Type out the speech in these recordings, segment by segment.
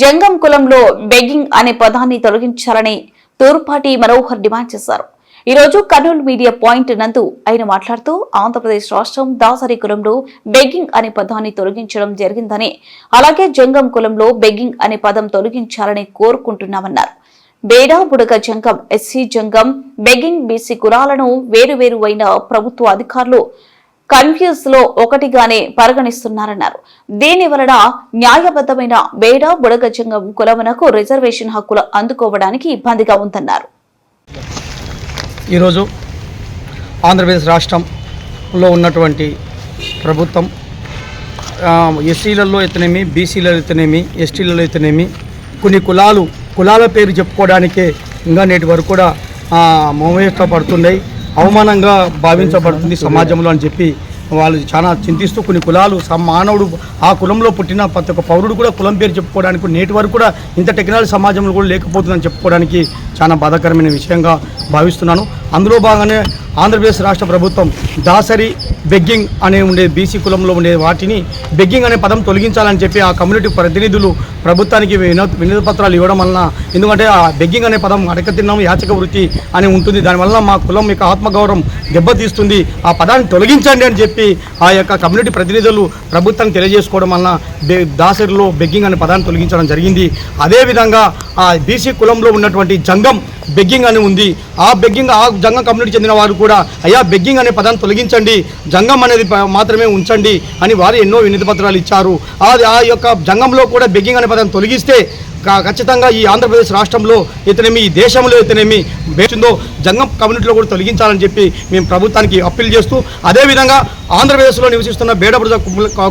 జంగం కులంలో బెగ్గింగ్ అనే పదాన్ని తొలగించాలని తూర్పాటి మనోహర్ డిమాండ్ చేశారు. ఈ రోజు కర్నూలు మీడియా పాయింట్ నందు ఆయన మాట్లాడుతూ ఆంధ్రప్రదేశ్ రాష్ట్రం దాసరి కులంలో బెగ్గింగ్ అనే పదాన్ని తొలగించడం జరిగిందని అలాగే జంగం కులంలో బెగ్గింగ్ అనే పదం తొలగించాలని కోరుకుంటున్నామన్నారు. Beda Budaga Jangam SC Jangam begging BC కులాలను వేరువేరు అయిన ప్రభుత్వ అధికారులు కన్ఫ్యూజ్లో ఒకటిగానే పరిగణిస్తున్నారన్నారు. దీని వలన న్యాయబద్దమైన బేడా బుడగజంగం కులమునకు రిజర్వేషన్ హక్కులు అందుకోవడానికి ఇబ్బందిగా ఉందన్నారు. ఈరోజు ఆంధ్రప్రదేశ్ రాష్ట్రంలో ఉన్నటువంటి ప్రభుత్వం ఎస్సీలలో అయితేనేమి బీసీలలో అయితేనేమి ఎస్టీలలో అయితేనేమి కొన్ని కులాలు కులాల పేరు చెప్పుకోవడానికే ఇంకా నేటి వరకు కూడా మోమేష్ట పడుతున్నాయి. అవమానంగా భావించబడుతుంది సమాజంలో అని చెప్పి వాళ్ళు చాలా చింతిస్తూ కొన్ని కులాలు మానవుడు ఆ కులంలో పుట్టిన ప్రతి ఒక్క పౌరుడు కూడా కులం పేరు చెప్పుకోవడానికి నేటి వరకు కూడా ఇంత టెక్నాలజీ సమాజంలో కూడా లేకపోతుందని చెప్పుకోవడానికి చాలా బాధాకరమైన విషయంగా భావిస్తున్నాను. అందులో భాగంగానే ఆంధ్రప్రదేశ్ రాష్ట్ర ప్రభుత్వం దాసరి బెగ్గింగ్ అనే ఉండే బీసీ కులంలో ఉండే వాటిని బెగ్గింగ్ అనే పదం తొలగించాలని చెప్పి ఆ కమ్యూనిటీ ప్రతినిధులు ప్రభుత్వానికి వినోద పత్రాలు ఇవ్వడం వలన ఎందుకంటే ఆ బెగ్గింగ్ అనే పదం అడక తిన్నాం యాచక వృత్తి అని ఉంటుంది. దానివల్ల మా కులం యొక్క ఆత్మగౌరవం దెబ్బతీస్తుంది. ఆ పదాన్ని తొలగించండి అని చెప్పి ఆ యొక్క కమ్యూనిటీ ప్రతినిధులు ప్రభుత్వానికి తెలియజేసుకోవడం వలన దాసరిలో బెగ్గింగ్ అనే పదాన్ని తొలగించడం జరిగింది. అదేవిధంగా ఆ బీసీ కులంలో ఉన్నటువంటి జంగం బెగ్గింగ్ అని ఉంది. ఆ బెగ్గింగ్ ఆ జంగం కమ్యూనిటీ చెందిన వారు కూడా అయ్యా బెగ్గింగ్ అనే పదాన్ని తొలగించండి. జంగం అనేది మాత్రమే ఉంచండి అని వారు ఎన్నో వినతి పత్రాలు ఇచ్చారు. ఆ యొక్క జంగంలో కూడా బెగ్గింగ్ అనే పదాన్ని తొలగిస్తే ఖచ్చితంగా ఈ ఆంధ్రప్రదేశ్ రాష్ట్రంలో ఇతనేమి ఈ దేశంలో ఇతనేమి బేచిందో జంగం కమ్యూనిటీలో కూడా తొలగించాలని చెప్పి మేము ప్రభుత్వానికి అప్పీల్ చేస్తూ అదేవిధంగా ఆంధ్రప్రదేశ్లో నివసిస్తున్న బేడబురద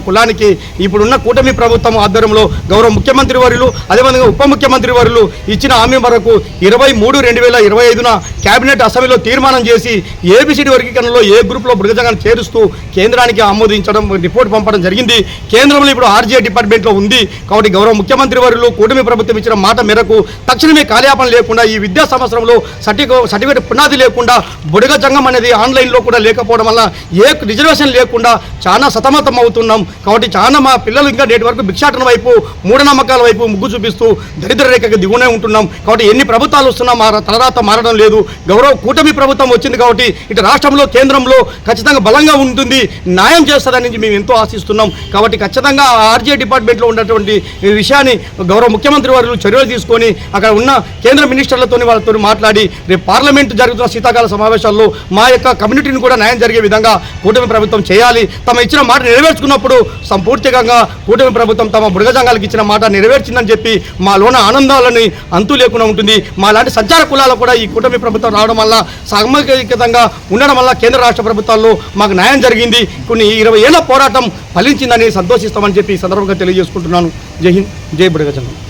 కులానికి ఇప్పుడున్న కూటమి ప్రభుత్వం ఆధ్వర్యంలో గౌరవ ముఖ్యమంత్రి వారులు అదేవిధంగా ఉప ముఖ్యమంత్రి వారులు ఇచ్చిన హామీ వరకు ఇరవై మూడు రెండు వేల ఇరవై ఐదున కేబినెట్ అసెంబ్లీలో తీర్మానం చేసి ఏబిసిడి వర్గీకరణలో ఏ గ్రూప్లో బృగజంగాన్ని చేరుస్తూ కేంద్రానికి ఆమోదించడం రిపోర్ట్ పంపడం జరిగింది. కేంద్రంలో ఇప్పుడు ఆర్జీఐ డిపార్ట్మెంట్లో ఉంది. కాబట్టి గౌరవ ముఖ్యమంత్రి వారులు కూటమి ప్రభుత్వం ఇచ్చిన మాట మేరకు తక్షణమే కార్యాపణ లేకుండా ఈ విద్యా సంవత్సరంలో సర్టిఫికేట్ సర్టిఫికేట్ పునాది లేకుండా బుడగ జంగం అనేది ఆన్లైన్లో కూడా లేకపోవడం వల్ల ఏ రిజర్వేషన్ లేకుండా చాలా సతమతం అవుతున్నాం. కాబట్టి చాలా మా పిల్లలు ఇంకా నేటి వరకు భిక్షాటన వైపు మూఢనమ్మకాల వైపు ముగ్గు చూపిస్తూ దరిద్ర రేఖకి దిగునే ఉంటున్నాం. కాబట్టి ఎన్ని ప్రభుత్వాలు వస్తున్నా మా తలరాత మారడం లేదు. గౌరవ కూటమి ప్రభుత్వం వచ్చింది కాబట్టి ఇటు రాష్ట్రంలో కేంద్రంలో ఖచ్చితంగా బలంగా ఉంటుంది. న్యాయం చేస్తుందని మేము ఎంతో ఆశిస్తున్నాం. కాబట్టి ఖచ్చితంగా ఆర్జే డిపార్ట్మెంట్లో ఉన్నటువంటి విషయాన్ని గౌరవ ముఖ్యమంత్రి అధికారులు చర్యలు తీసుకొని అక్కడ ఉన్న కేంద్ర మినిస్టర్లతో వాళ్ళతో మాట్లాడి రేపు పార్లమెంట్ జరుగుతున్న శీతాకాల సమావేశాల్లో మా యొక్క కమ్యూనిటీని కూడా న్యాయం జరిగే విధంగా కూటమి ప్రభుత్వం చేయాలి. తమ ఇచ్చిన మాట నెరవేర్చుకున్నప్పుడు సంపూర్తికంగా కూటమి ప్రభుత్వం తమ మృగజంగాలకు ఇచ్చిన మాట నెరవేర్చిందని చెప్పి మాలోన ఆనందాలని అంతు లేకుండా ఉంటుంది. మా లాంటి సంచార కులాలు కూడా ఈ కూటమి ప్రభుత్వం రావడం వల్ల సామూహికంగా ఉండడం వల్ల కేంద్ర రాష్ట్ర ప్రభుత్వాల్లో మాకు న్యాయం జరిగింది. కొన్ని ఇరవై ఏళ్ళ పోరాటం ఫలించిందని సంతోషిస్తామని చెప్పి ఈ సందర్భంగా తెలియజేసుకుంటున్నాను. జై హింద్ జై బుడగజంగం.